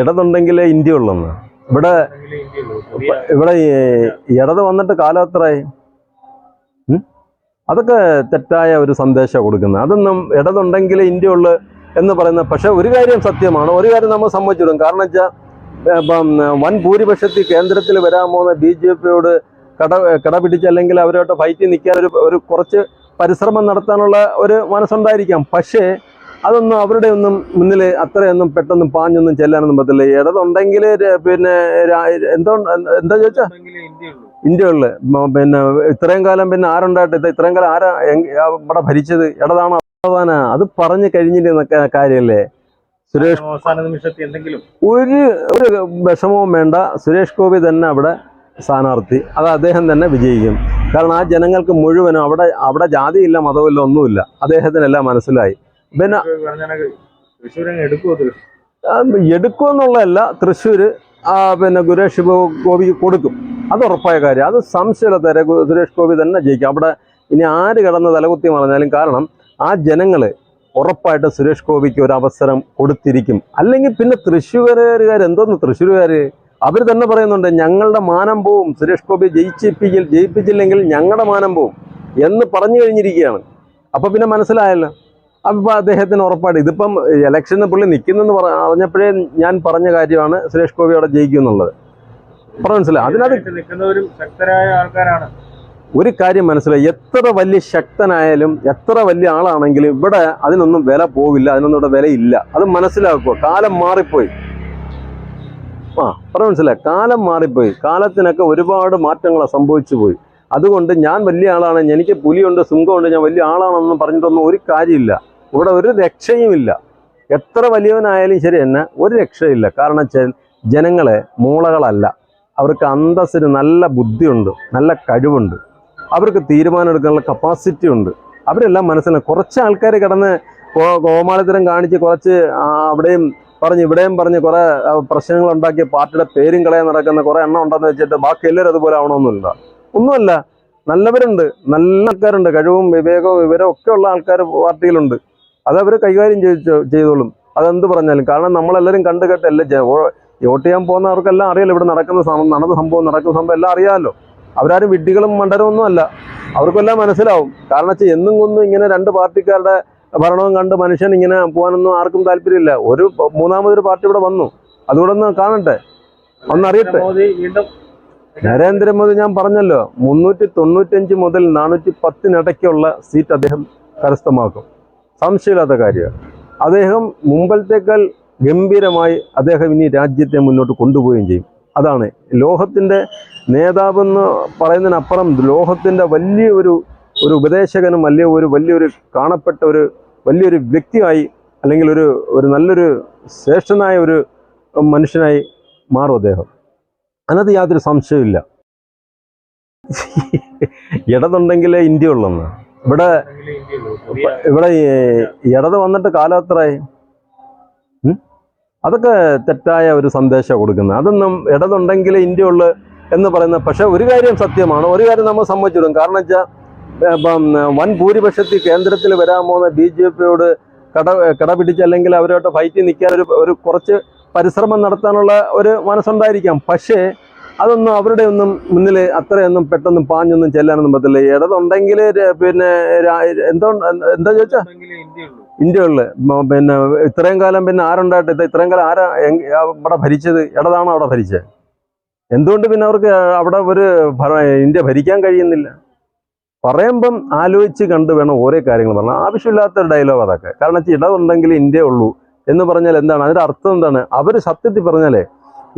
ഇടതുണ്ടെങ്കിലേ India ഉള്ളെന്ന്. ഇവിടെ ഇവിടെ ഇടത് വന്നിട്ട് കാലം എത്രയായി? അതൊക്കെ തെറ്റായ ഒരു സന്ദേശം കൊടുക്കുന്നത്. അതൊന്നും ഇടതുണ്ടെങ്കിൽ ഇന്ത്യ ഉള്ളു എന്ന് പറയുന്ന പക്ഷെ ഒരു കാര്യം സത്യമാണ്. ഒരു കാര്യം നമ്മൾ സമ്മതിച്ചിടും. കാരണം വെച്ചാൽ ഇപ്പം വൻ ഭൂരിപക്ഷത്തിൽ കേന്ദ്രത്തിൽ വരാൻ പോകുന്ന ബി ജെ പിയോട് കട കടപിടിച്ച് അല്ലെങ്കിൽ അവരോട്ട് ഫൈറ്റ് നിൽക്കാൻ ഒരു ഒരു കുറച്ച് പരിശ്രമം നടത്താനുള്ള ഒരു മനസ്സുണ്ടായിരിക്കാം. പക്ഷേ അതൊന്നും അവരുടെ ഒന്നും മുന്നിൽ അത്രയൊന്നും പെട്ടെന്ന് പാഞ്ഞൊന്നും ചെല്ലാനൊന്നും പറ്റില്ല ഇടതുണ്ടെങ്കിൽ പിന്നെ എന്തോ എന്താ ചോദിച്ചാ? ഇന്ത്യ ഉള്ളു മ- പിന്നെ ഇത്രയും കാലം പിന്നെ ആരുണ്ടായിട്ട് ഇത് ഇത്രയും കാലം ആരാ ഇവിടെ ഭരിച്ചത്? ഇടതാണോ ഭഗവാന അത് പറഞ്ഞു കഴിഞ്ഞിട്ട് കാര്യല്ലേ? സുരേഷ് അവസാന നിമിഷത്തിൽ എന്തെങ്കിലും? ഒരു ഒരു വിഷമവും വേണ്ട. സുരേഷ് ഗോപി തന്നെ അവിടെ സ്ഥാനാർത്ഥി. അത് അദ്ദേഹം തന്നെ വിജയിക്കും. കാരണം ആ ജനങ്ങൾക്ക് മുഴുവനും അവിടെ അവിടെ ജാതിയില്ല മതമില്ല ഒന്നുമില്ല. അദ്ദേഹത്തിനെല്ലാം മനസ്സിലായി. പിന്നെ എടുക്കുമെന്നുള്ളതല്ല തൃശ്ശൂർ പിന്നെ സുരേഷ് ഗോ- ഗോപിക്ക് കൊടുക്കും. അത് ഉറപ്പായ കാര്യം. അത് സംശയമില്ലാത്ത സുരേഷ് ഗോപി തന്നെ ജയിക്കും. അവിടെ ഇനി ആര് കിടന്ന് തലകുത്തി മറഞ്ഞാലും കാരണം ആ ജനങ്ങൾ ഉറപ്പായിട്ട് സുരേഷ് ഗോപിക്ക് ഒരു അവസരം കൊടുത്തിരിക്കും. അല്ലെങ്കിൽ പിന്നെ തൃശ്ശൂരുകാർ എന്തോന്ന് തൃശ്ശൂരുകാർ അവർ തന്നെ പറയുന്നുണ്ട് ഞങ്ങളുടെ മാനം പോവും. സുരേഷ് ഗോപി ജയിച്ചിപ്പിക്കിൽ ജയിപ്പിച്ചില്ലെങ്കിൽ ഞങ്ങളുടെ മാനം പോവും. എന്ന് പറഞ്ഞു കഴിഞ്ഞിരിക്കുകയാണ്. അപ്പോൾ പിന്നെ മനസ്സിലായല്ലോ? അപ്പോൾ അദ്ദേഹത്തിന് ഉറപ്പായിട്ട് ഇതിപ്പം ഇലക്ഷന് പുള്ളി നിൽക്കുന്നെന്ന് പറ അറിഞ്ഞപ്പോഴേ ഞാൻ പറഞ്ഞ കാര്യമാണ് സുരേഷ് ഗോപി അവിടെ ജയിക്കും എന്നുള്ളത് പറഞ്ഞു മനസ്സിലായി. അതിനകത്ത് ഒരു കാര്യം മനസ്സിലായി. എത്ര വലിയ ശക്തനായാലും എത്ര വലിയ ആളാണെങ്കിലും ഇവിടെ അതിനൊന്നും വില പോവില്ല അതിനൊന്നും ഇവിടെ വിലയില്ല അത് മനസ്സിലാക്കുക. കാലം മാറിപ്പോയി. ആ പറഞ്ഞു മനസ്സിലായി. കാലം മാറിപ്പോയി. കാലത്തിനൊക്കെ ഒരുപാട് മാറ്റങ്ങൾ സംഭവിച്ചു പോയി. അതുകൊണ്ട് ഞാൻ വലിയ ആളാണ്. എനിക്ക് പുലിയുണ്ട് സിംഹമുണ്ട് ഞാൻ വലിയ ആളാണെന്ന് പറഞ്ഞിട്ടൊന്നും ഒരു കാര്യമില്ല. ഇവിടെ ഒരു രക്ഷയുമില്ല എത്ര വലിയവനായാലും ശരി തന്നെ ഒരു രക്ഷയില്ല. കാരണം വെച്ചാൽ ജനങ്ങളെ മൂളകളല്ല. അവർക്ക് അന്തസ്സിന് നല്ല ബുദ്ധിയുണ്ട് നല്ല കഴിവുണ്ട്. അവർക്ക് തീരുമാനം എടുക്കാനുള്ള കപ്പാസിറ്റി ഉണ്ട്. അവരെല്ലാം മനസ്സിലാണ് കുറച്ച് ആൾക്കാർ കിടന്ന് ഗോമാളിത്തരം കാണിച്ച് കുറച്ച് അവിടെയും പറഞ്ഞ് ഇവിടെയും പറഞ്ഞ് കുറേ പ്രശ്നങ്ങൾ ഉണ്ടാക്കിയ പാർട്ടിയുടെ പേരും കളയാൻ നടക്കുന്ന കുറേ എണ്ണം ഉണ്ടെന്ന് വെച്ചിട്ട് ബാക്കി എല്ലാവരും അതുപോലെ ആവണമെന്നില്ല. ഒന്നുമല്ല നല്ലവരുണ്ട് നല്ല ആൾക്കാരുണ്ട്. കഴിവും വിവേകവും വിവരവും ഒക്കെ ഉള്ള ആൾക്കാർ പാർട്ടിയിലുണ്ട്. അത് അവർ കൈകാര്യം ചെയ്ത് ചെയ്തോളും. അതെന്ത് പറഞ്ഞാലും. കാരണം നമ്മളെല്ലാവരും കണ്ടു കേട്ടല്ലേ വോട്ട് ചെയ്യാൻ പോകുന്നവർക്കെല്ലാം അറിയാലോ ഇവിടെ നടക്കുന്ന നടന്ന സംഭവം നടക്കുന്ന സംഭവം എല്ലാം അറിയാമല്ലോ അവരാരും വിഡ്ഢികളും മണ്ടരും ഒന്നും അല്ല. അവർക്കെല്ലാം മനസ്സിലാവും. കാരണം വെച്ചാൽ എന്നും കൊന്നും ഇങ്ങനെ രണ്ട് പാർട്ടിക്കാരുടെ ഭരണവും കണ്ട് മനുഷ്യൻ ഇങ്ങനെ പോകാനൊന്നും ആർക്കും താല്പര്യമില്ല. ഒരു മൂന്നാമതൊരു പാർട്ടി ഇവിടെ വന്നു. അതുകൂടെ ഒന്ന് കാണട്ടെ. ഒന്നറിയട്ടെ. നരേന്ദ്രമോദി ഞാൻ പറഞ്ഞല്ലോ മുന്നൂറ്റി തൊണ്ണൂറ്റഞ്ച് മുതൽ നാനൂറ്റി പത്തിനിടയ്ക്കുള്ള സീറ്റ് അദ്ദേഹം കരസ്ഥമാക്കും. സംശയമില്ലാത്ത കാര്യമാണ് അദ്ദേഹം മുമ്പത്തേക്കാൾ ഗംഭീരമായി അദ്ദേഹം ഇനി രാജ്യത്തെ മുന്നോട്ട് കൊണ്ടുപോവുകയും ചെയ്യും. അതാണ്. ലോഹത്തിന്റെ നേതാവെന്ന് പറയുന്നതിനപ്പുറം ലോഹത്തിന്റെ വലിയ ഒരു ഉപദേശകനും വലിയ ഒരു വലിയൊരു കാണപ്പെട്ട ഒരു വലിയൊരു വ്യക്തിയായി അല്ലെങ്കിൽ ഒരു ഒരു നല്ലൊരു ശ്രേഷ്ഠനായ ഒരു മനുഷ്യനായി മാറും അദ്ദേഹം. അതിനകത്ത് യാതൊരു സംശയമില്ല ഇടതുണ്ടെങ്കിലേ ഇന്ത്യ ഉള്ളെന്ന്. ഇവിടെ ഇവിടെ ഈ ഇടത് വന്നിട്ട് കാലം എത്രയായി? അതൊക്കെ തെറ്റായ ഒരു സന്ദേശം കൊടുക്കുന്നത്. അതൊന്നും ഇടതുണ്ടെങ്കിൽ ഇന്ത്യ ഉള്ളു എന്ന് പറയുന്നത് പക്ഷെ ഒരു കാര്യം സത്യമാണ്. ഒരു കാര്യം നമ്മൾ സമ്മതിച്ചിടും. കാരണം വെച്ചാൽ ഇപ്പം വൻ ഭൂരിപക്ഷത്തിൽ കേന്ദ്രത്തിൽ വരാൻ പോകുന്ന ബി ജെ പിയോട് കട കടപിടിച്ച് അല്ലെങ്കിൽ അവരോട്ട് ഫൈറ്റ് നിൽക്കാൻ ഒരു ഒരു കുറച്ച് പരിശ്രമം നടത്താനുള്ള ഒരു മനസ്സുണ്ടായിരിക്കാം. പക്ഷേ അതൊന്നും അവരുടെ ഒന്നും മുന്നിൽ അത്രയൊന്നും പെട്ടെന്ന് പാഞ്ഞൊന്നും ചെല്ലാനൊന്നും പറ്റില്ല ഇടതുണ്ടെങ്കിൽ പിന്നെ എന്തോ എന്താ ചോദിച്ചാ? ഉണ്ടെങ്കിലേ ഇന്ത്യയുള്ളൂ. ഇന്ത്യ ഉള്ളു പിന്നെ ഇത്രയും കാലം പിന്നെ ആരുണ്ടായിട്ട് ഇത് ഇത്രയും കാലം ആരാ ഇവിടെ ഭരിച്ചത്? ഇടതാണോ അവിടെ ഭരിച്ചത് എന്തുകൊണ്ട് പിന്നെ അവർക്ക് അവിടെ ഒരു ഇന്ത്യ ഭരിക്കാൻ കഴിയുന്നില്ല? പറയുമ്പം ആലോചിച്ച് കണ്ട് വേണം ഓരോ കാര്യങ്ങൾ പറഞ്ഞാൽ ആവശ്യമില്ലാത്ത ഡയലോഗ് അതൊക്കെ. കാരണം വെച്ചാൽ ഇടതുണ്ടെങ്കിൽ ഇന്ത്യ ഉള്ളൂ എന്ന് പറഞ്ഞാൽ എന്താണ്? അതിന്റെ അർത്ഥം എന്താണ്? അവർ സത്യത്തിൽ പറഞ്ഞാലേ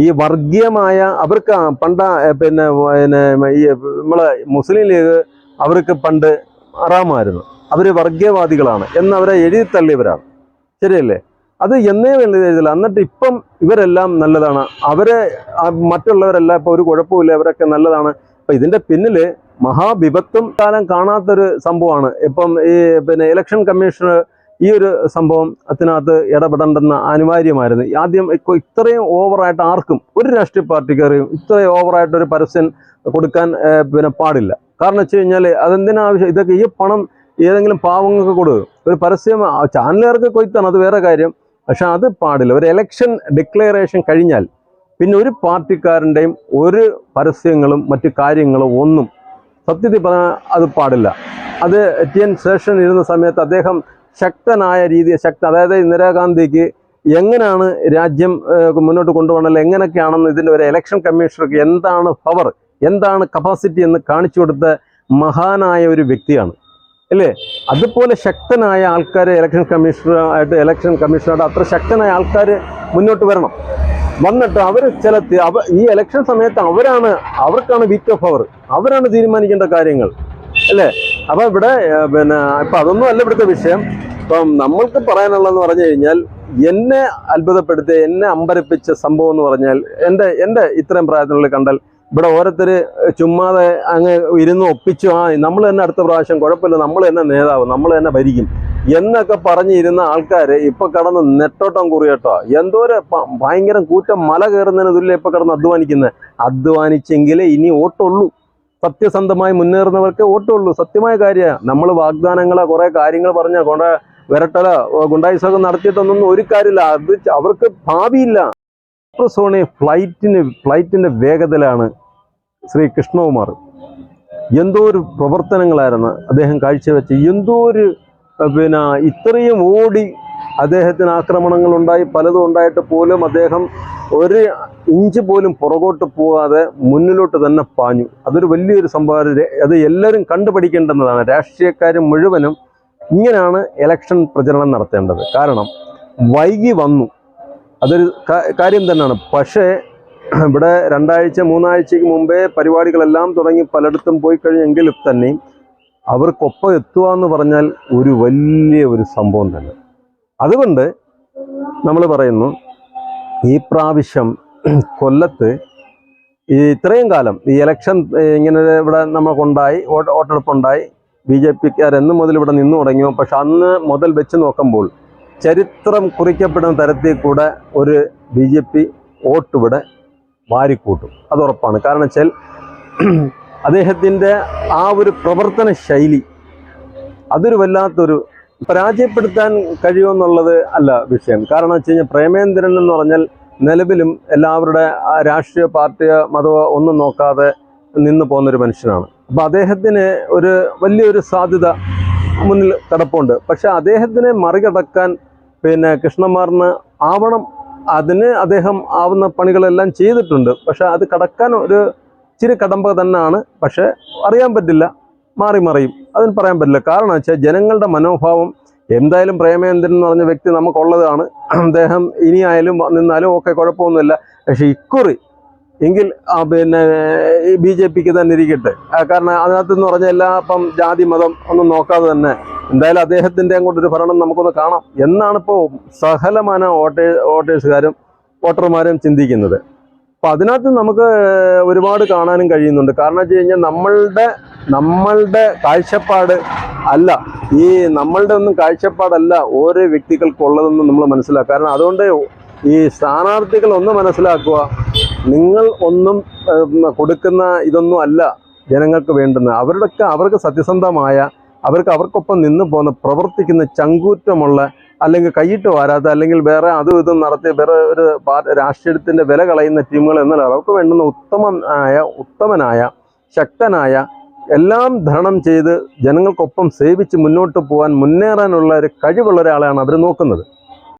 ഈ വർഗീയമായ അവർക്ക് പണ്ട് പിന്നെ പിന്നെ ഈ നമ്മളെ മുസ്ലിം ലീഗ് അവർക്ക് പണ്ട് അറാമായിരുന്നു. അവർ വർഗീയവാദികളാണ് എന്ന് അവരെ എഴുതി തള്ളിയവരാണ്. ശരിയല്ലേ? അത് എന്നേ എഴുതില്ല എന്നിട്ട് ഇപ്പം ഇവരെല്ലാം നല്ലതാണ്. അവരെ മറ്റുള്ളവരെല്ലാം ഇപ്പോൾ ഒരു കുഴപ്പമില്ല അവരൊക്കെ നല്ലതാണ്. അപ്പം ഇതിന്റെ പിന്നിൽ മഹാവിപത്തും കാലം കാണാത്തൊരു സംഭവമാണ്. ഇപ്പം ഈ പിന്നെ ഇലക്ഷൻ കമ്മീഷണർ ഈ ഒരു സംഭവം അതിനകത്ത് ഇടപെടേണ്ടെന്ന് അനിവാര്യമായിരുന്നു. ആദ്യം ഇത്രയും ഓവറായിട്ട് ആർക്കും ഒരു രാഷ്ട്രീയ പാർട്ടിക്കാരെയും ഇത്രയും ഓവറായിട്ട് ഒരു പരസ്യം കൊടുക്കാൻ പിന്നെ പാടില്ല. കാരണം വെച്ച് കഴിഞ്ഞാൽ അതെന്തിനാ ആവശ്യം? ഇതൊക്കെ ഈ പണം ഏതെങ്കിലും പാവങ്ങൾക്ക് കൊടുക്കും. ഒരു പരസ്യം ചാനലുകാർക്ക് കൊയ്ത്താണ് അത് വേറെ കാര്യം. പക്ഷെ അത് പാടില്ല. ഒരു എലക്ഷൻ ഡിക്ലറേഷൻ കഴിഞ്ഞാൽ പിന്നെ ഒരു പാർട്ടിക്കാരന്റെയും ഒരു പരസ്യങ്ങളും മറ്റു കാര്യങ്ങളും ഒന്നും സത്യത്തിൽ പറഞ്ഞാൽ അത് പാടില്ല. അത് ടി എൻ ശേഷൻ ഇരുന്ന സമയത്ത് അദ്ദേഹം ശക്തനായ രീതി ശക്ത അതായത് ഇന്ദിരാഗാന്ധിക്ക് എങ്ങനെയാണ് രാജ്യം മുന്നോട്ട് കൊണ്ടുപോകണമല്ലോ എങ്ങനെയൊക്കെയാണെന്ന് ഇതിന്റെ ഒരു ഇലക്ഷൻ കമ്മീഷണർക്ക് എന്താണ് പവർ എന്താണ് കപ്പാസിറ്റി എന്ന് കാണിച്ചു കൊടുത്ത മഹാനായ ഒരു വ്യക്തിയാണ്. അല്ലേ? അതുപോലെ ശക്തനായ ആൾക്കാർ ഇലക്ഷൻ കമ്മീഷണറായിട്ട് ഇലക്ഷൻ കമ്മീഷണറായിട്ട് അത്ര ശക്തനായ ആൾക്കാർ മുന്നോട്ട് വരണം. വന്നിട്ട് അവർ ചില ഈ ഇലക്ഷൻ സമയത്ത് അവരാണ് അവർക്കാണ് വീറ്റ് ഓഫ് പവർ അവരാണ് തീരുമാനിക്കേണ്ട കാര്യങ്ങൾ. അല്ലേ? അപ്പൊ ഇവിടെ പിന്നെ ഇപ്പൊ അതൊന്നും അല്ല ഇവിടുത്തെ വിഷയം. ഇപ്പം നമ്മൾക്ക് പറയാനുള്ളതെന്ന് പറഞ്ഞു കഴിഞ്ഞാൽ എന്നെ അത്ഭുതപ്പെടുത്തിയ എന്നെ അമ്പരപ്പിച്ച സംഭവം എന്ന് പറഞ്ഞാൽ എന്റെ എന്റെ ഇത്രയും പ്രായത്തിനുള്ളിൽ കണ്ടാൽ ഇവിടെ ഓരോരുത്തർ ചുമ്മാതെ അങ്ങ് ഇരുന്ന് ഒപ്പിച്ചു ആ നമ്മൾ തന്നെ അടുത്ത പ്രാവശ്യം കുഴപ്പമില്ല നമ്മൾ തന്നെ നേതാവ് നമ്മൾ തന്നെ ഭരിക്കും എന്നൊക്കെ പറഞ്ഞിരുന്ന ആൾക്കാർ ഇപ്പൊ കടന്ന് നെട്ടോട്ടം കുറിയട്ടോ എന്തോരെ ഭയങ്കര കൂറ്റം മല കയറുന്നതിന് തുല്യം ഇപ്പൊ കടന്ന് അധ്വാനിക്കുന്നത് അധ്വാനിച്ചെങ്കിലേ ഇനി ഓട്ടുള്ളൂ സത്യസന്ധമായി മുന്നേറുന്നവർക്ക് ഓട്ടുള്ളൂ സത്യമായ കാര്യമാണ് നമ്മൾ വാഗ്ദാനങ്ങളെ കുറെ കാര്യങ്ങൾ പറഞ്ഞ കുറെ വിരട്ടല ഗുണ്ടായിസൊക്കെ നടത്തിയിട്ടൊന്നും ഒരു കാര്യമില്ല. അത് അവർക്ക് ഭാവിയില്ല. സോണി ഫ്ലൈറ്റിന് ഫ്ലൈറ്റിന്റെ വേഗതയിലാണ് ശ്രീ കൃഷ്ണകുമാർ. എന്തോ ഒരു പ്രവർത്തനങ്ങളായിരുന്നു അദ്ദേഹം കാഴ്ചവെച്ച്. എന്തോ ഒരു പിന്നെ ഇത്രയും ഓടി അദ്ദേഹത്തിന് ആക്രമണങ്ങൾ ഉണ്ടായി പലതും ഉണ്ടായിട്ട് പോലും അദ്ദേഹം ഒരു ഇഞ്ച് പോലും പുറകോട്ട് പോകാതെ മുന്നിലോട്ട് തന്നെ പാഞ്ഞു. അതൊരു വലിയൊരു സംഭവം. അത് എല്ലാവരും കണ്ടുപഠിക്കേണ്ടുന്നതാണ്. രാഷ്ട്രീയക്കാർ മുഴുവനും ഇങ്ങനെയാണ് ഇലക്ഷൻ പ്രചരണം നടത്തേണ്ടത്. കാരണം വൈകി വന്നു. അതൊരു കാര്യം തന്നെയാണ്. പക്ഷേ ഇവിടെ രണ്ടാഴ്ച മൂന്നാഴ്ചക്ക് മുമ്പേ പരിപാടികളെല്ലാം തുടങ്ങി പലയിടത്തും പോയി കഴിഞ്ഞെങ്കിലും തന്നെ അവർക്കൊപ്പം എത്തുക എന്ന് പറഞ്ഞാൽ ഒരു വലിയ ഒരു സംഭവം തന്നെ. അതുകൊണ്ട് നമ്മൾ പറയുന്നു ഈ പ്രാവശ്യം കൊല്ലത്ത് ഈ ഇത്രയും കാലം ഈ ഇലക്ഷൻ ഇങ്ങനെ ഇവിടെ നമ്മൾക്കുണ്ടായി വോട്ട് വോട്ടെടുപ്പുണ്ടായി. ബി ജെ പിക്കാർ എന്ന് മുതൽ ഇവിടെ നിന്നു തുടങ്ങിയോ പക്ഷെ അന്ന് മുതൽ വെച്ച് നോക്കുമ്പോൾ ചരിത്രം കുറിക്കപ്പെടുന്ന തരത്തിൽ കൂടെ ഒരു ബി ജെ പി വോട്ട് ഇവിടെ വാരിക്കൂട്ടും. അത് ഉറപ്പാണ്. കാരണം വെച്ചാൽ അദ്ദേഹത്തിന്റെ ആ ഒരു പ്രവർത്തന ശൈലി അതൊരു വല്ലാത്തൊരു പരാജയപ്പെടുത്താൻ കഴിയുമെന്നുള്ളത് അല്ല വിഷയം. കാരണം വെച്ച് കഴിഞ്ഞാൽ പ്രേമേന്ദ്രൻ എന്ന് പറഞ്ഞാൽ നിലവിലും എല്ലാവരുടെ രാഷ്ട്രീയ പാർട്ടിയോ മതമോ ഒന്നും നോക്കാതെ നിന്ന് പോകുന്നൊരു മനുഷ്യനാണ്. അപ്പോൾ അദ്ദേഹത്തിന് ഒരു വലിയൊരു സാധ്യത മുന്നിൽ കിടപ്പുണ്ട്. പക്ഷേ അദ്ദേഹത്തിനെ മറികടക്കാൻ പിന്നെ കൃഷ്ണമാറിന് ആവണം. അതിന് അദ്ദേഹം ആവുന്ന പണികളെല്ലാം ചെയ്തിട്ടുണ്ട്. പക്ഷെ അത് കടക്കാൻ ഒരു ഇച്ചിരി കടമ്പ തന്നെയാണ്. പക്ഷേ അറിയാൻ പറ്റില്ല. മാറി മറിയും. അതിന് പറയാൻ പറ്റില്ല. കാരണം വെച്ചാൽ ജനങ്ങളുടെ മനോഭാവം എന്തായാലും പ്രേമേന്ദ്രൻ എന്ന് പറഞ്ഞ വ്യക്തി നമുക്കുള്ളതാണ്. അദ്ദേഹം ഇനിയായാലും നിന്നാലും ഒക്കെ കുഴപ്പമൊന്നുമില്ല. പക്ഷെ ഇക്കുറി എങ്കിൽ പിന്നെ ബി ജെ പിക്ക് തന്നെ ഇരിക്കട്ടെ. കാരണം അതിനകത്ത് എന്ന് പറഞ്ഞാൽ എല്ലാ ഇപ്പം ജാതി മതം ഒന്നും നോക്കാതെ തന്നെ എന്തായാലും അദ്ദേഹത്തിന്റെ അങ്ങോട്ട് ഒരു ഭരണം നമുക്കൊന്ന് കാണാം. എന്നാണ് ഇപ്പോൾ സകലമാന വോട്ടേ വോട്ടേഴ്സുകാരും വോട്ടർമാരും ചിന്തിക്കുന്നത്. അപ്പൊ അതിനകത്ത് നമുക്ക് ഒരുപാട് കാണാനും കഴിയുന്നുണ്ട്. കാരണം വെച്ച് കഴിഞ്ഞാൽ നമ്മളുടെ നമ്മളുടെ കാഴ്ചപ്പാട് അല്ല. ഈ നമ്മളുടെ ഒന്നും കാഴ്ചപ്പാടല്ല ഓരോ വ്യക്തികൾക്കുള്ളതെന്ന് നമ്മൾ മനസ്സിലാക്കുക. കാരണം അതുകൊണ്ട് ഈ സ്ഥാനാർത്ഥികൾ ഒന്ന് മനസ്സിലാക്കുക നിങ്ങൾ ഒന്നും കൊടുക്കുന്ന ഇതൊന്നും അല്ല ജനങ്ങൾക്ക് വേണ്ടുന്നത്. അവരുടെയൊക്കെ അവർക്ക് സത്യസന്ധമായ അവർക്ക് അവർക്കൊപ്പം നിന്ന് പോകുന്ന പ്രവർത്തിക്കുന്ന ചങ്കൂറ്റമുള്ള അല്ലെങ്കിൽ കൈയിട്ട് വാരാത്ത അല്ലെങ്കിൽ വേറെ അതും ഇതും നടത്തി വേറെ ഒരു രാഷ്ട്രീയത്തിന്റെ വില കളയുന്ന ടീമുകൾ എന്നല്ല അവർക്ക് വേണ്ടുന്ന ഉത്തമനായ ഉത്തമനായ ശക്തനായ എല്ലാം ധരണം ചെയ്ത് ജനങ്ങൾക്കൊപ്പം സേവിച്ച് മുന്നോട്ട് പോകാൻ മുന്നേറാനുള്ള ഒരു കഴിവുള്ള ഒരാളെയാണ് അവർ നോക്കുന്നത്.